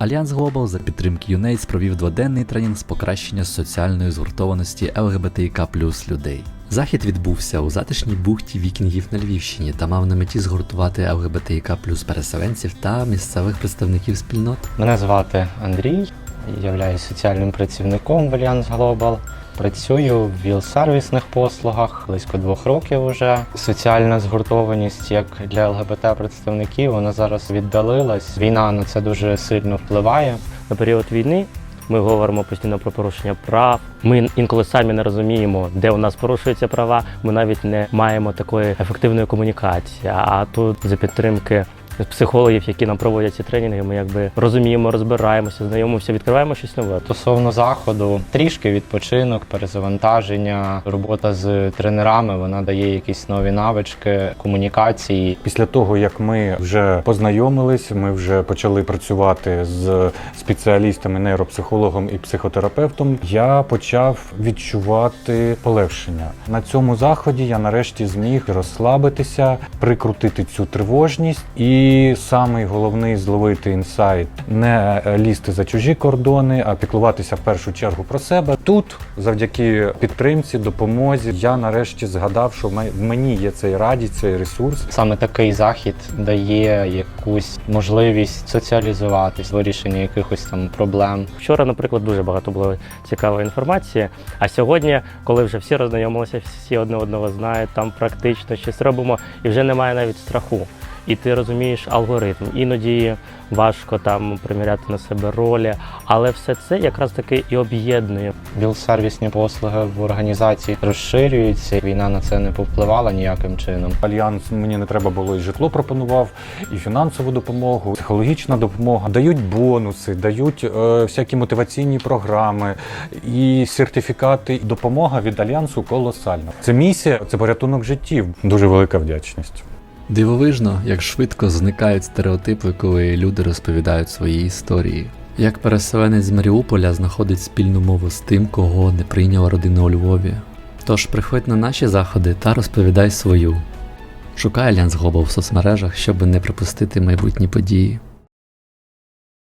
Альянс Глобал за підтримки UNAIDS провів дводенний тренінг з покращення соціальної згуртованості ЛГБТІК плюс людей. Захід відбувся у затишній бухті вікінгів на Львівщині та мав на меті згуртувати ЛГБТІК плюс переселенців та місцевих представників спільнот. Мене звати Андрій, являюсь соціальним працівником в Альянс Глобал. Працюю в віл-сервісних послугах близько двох років уже. Соціальна згуртованість як для ЛГБТ представників вона зараз віддалилась. Війна на це дуже сильно впливає. на період війни. Ми говоримо постійно про порушення прав. Ми інколи самі не розуміємо, де у нас порушуються права. Ми навіть не маємо такої ефективної комунікації. А тут за підтримки психологів, які нам проводять ці тренінги, ми якби розуміємо, розбираємося, знайомимося, відкриваємо щось нове. Стосовно заходу, трішки відпочинок, перезавантаження, робота з тренерами вона дає якісь нові навички комунікації. Після того, як ми вже познайомились, ми вже почали працювати з спеціалістами, нейропсихологом і психотерапевтом, я почав відчувати полегшення. На цьому заході я нарешті зміг розслабитися, прикрутити цю тривожність, і самий головний зловити інсайт не лізти за чужі кордони, а піклуватися в першу чергу про себе. Тут, завдяки підтримці, допомозі, я нарешті згадав, що в в мені є цей радість, цей ресурс, Саме такий захід дає якусь можливість соціалізуватись, вирішення якихось там проблем. Вчора, наприклад, дуже багато було цікавої інформації. А сьогодні, коли вже всі роззнайомилися, всі одне одного знають, там практично щось робимо, і вже немає навіть страху. І ти розумієш алгоритм. Іноді важко там приміряти на себе ролі, але все це якраз таки і об'єднує. Біл-сервісні послуги в організації розширюються. Війна на це не повпливала ніяким чином. Альянс мені не треба було і житло пропонував, і фінансову допомогу, психологічна допомога. Дають бонуси, дають е, всякі мотиваційні програми і сертифікати. Допомога від альянсу колосальна. Це місія, це порятунок життів. Дуже велика вдячність. Дивовижно, як швидко зникають стереотипи, коли люди розповідають свої історії. Як переселенець з Маріуполя знаходить спільну мову з тим, кого не прийняла родина у Львові. Тож приходь на наші заходи та розповідай свою. Шукай Альянс Глобал в соцмережах, щоб не пропустити майбутні події.